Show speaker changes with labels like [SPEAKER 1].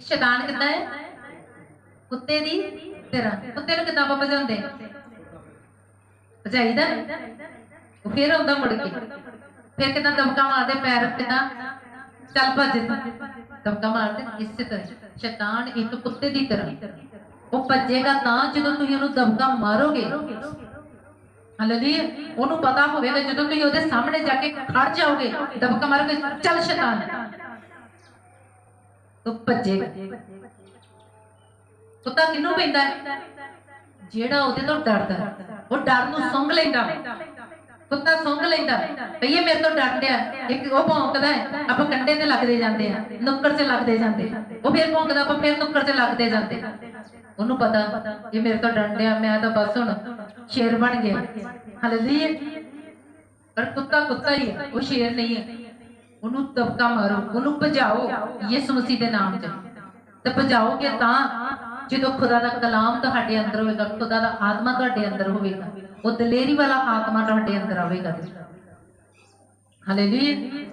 [SPEAKER 1] ਸ਼ੈਤਾਨ ਕਿੱਦਾਂ ਹੈ? ਕੁੱਤੇ ਦੀ ਤਰ੍ਹਾਂ ਕੁੱਤੇ ਨੂੰ ਕਿੱਦਾਂ ਆਪਾਂ ਭਜਾਉਂਦੇ? ਭਜਾਈਦਾ? ਉਹ ਫੇਰ ਆਉਂਦਾ ਮੁੜ ਕੇ। ਫੇਰ ਕਿੱਦਾਂ ਦਬਕਾ ਮਾਰਦੇ ਪੈਰ, ਕਿੱਦਾਂ? ਚੱਲ ਭੱਜ। ਦਬਕਾ ਮਾਰਦੇ ਇਸੇ ਤਰ੍ਹਾਂ ਸ਼ੈਤਾਨ ਇੱਕ ਕੁੱਤੇ ਦੀ ਤਰ੍ਹਾਂ ਉਹ ਭੱਜੇਗਾ ਤਾਂ ਜਦੋਂ ਤੁਸੀਂ ਉਹਨੂੰ ਦਮਕਾ ਮਾਰੋਗੇ। ਹਾਲੇਲੂਇਆ, ਉਹਨੂੰ ਪਤਾ ਹੋਵੇਗਾ ਜਦੋਂ ਤੁਸੀਂ ਉਹਦੇ ਸਾਹਮਣੇ ਜਾ ਕੇ ਖੜ ਜਾਓਗੇ, ਦਬਕਾ ਮਾਰੋਗੇ, ਚੱਲ ਸ਼ੈਤਾਨ। ਤੂੰ ਭੱਜੇਗਾ ਕੁੱਤਾ ਕਿਹਨੂੰ ਪੈਂਦਾ ਹੈ? ਜਿਹੜਾ ਉਹਦੇ ਤੋਂ ਡਰਦਾ ਉਹ ਡਰ ਨੂੰ ਸੁੰਘ ਲੈਂਦਾ। ਕੁੱਤਾ ਸੁੰਘ ਲੈਂਦਾ। ਭਈ ਮੇਰੇ ਤੋਂ ਡਰਦਾ ਇੱਕ ਉਹ ਭੌਂਕਦਾ ਹੈ। ਆਪਾਂ ਕੰਡੇ ਤੇ ਲੱਗਦੇ ਜਾਂਦੇ ਆ ਨੁੱਕਰ 'ਚ ਲੱਗਦੇ ਜਾਂਦੇ ਉਹ ਫਿਰ ਭੌਂਕਦਾ, ਆਪਾਂ ਫਿਰ ਨੁੱਕਰ 'ਚ ਲੱਗਦੇ ਜਾਂਦੇ ਉਹਨੂੰ ਪਤਾ ਇਹ ਮੇਰੇ ਤੋਂ ਡਰਦਾ ਮੈਂ ਤਾਂ ਬਸ ਹੁਣ ਸ਼ੇਰ ਬਣ ਗਿਆ। ਹਾਲੇਲੂਇਆ। ਪਰ ਕੁੱਤਾ ਕੁੱਤਾ ਹੀ ਹੈ। ਉਹ ਸ਼ੇਰ ਨਹੀਂ ਹੈ। ਉਹਨੂੰ ਤਬਕਾ ਮਾਰੋ, ਉਹਨੂੰ ਭਜਾਓ, ਯਿਸੂ ਮਸੀਹ ਦੇ ਨਾਮ 'ਚ ਤੇ ਭਜਾਓਗੇ ਤਾਂ ਜਦੋਂ ਖੁਦਾ ਦਾ ਕਲਾਮ ਤੁਹਾਡੇ ਅੰਦਰ ਹੋਵੇਗਾ ਖੁਦਾ ਦਾ ਆਤਮਾ ਤੁਹਾਡੇ ਅੰਦਰ ਹੋਵੇਗਾ, ਉਹ ਦਲੇਰੀ ਵਾਲਾ ਆਤਮਾ ਤੁਹਾਡੇ ਅੰਦਰ ਆਵੇਗਾ। ਹਾਲੇਲੂਇਆ।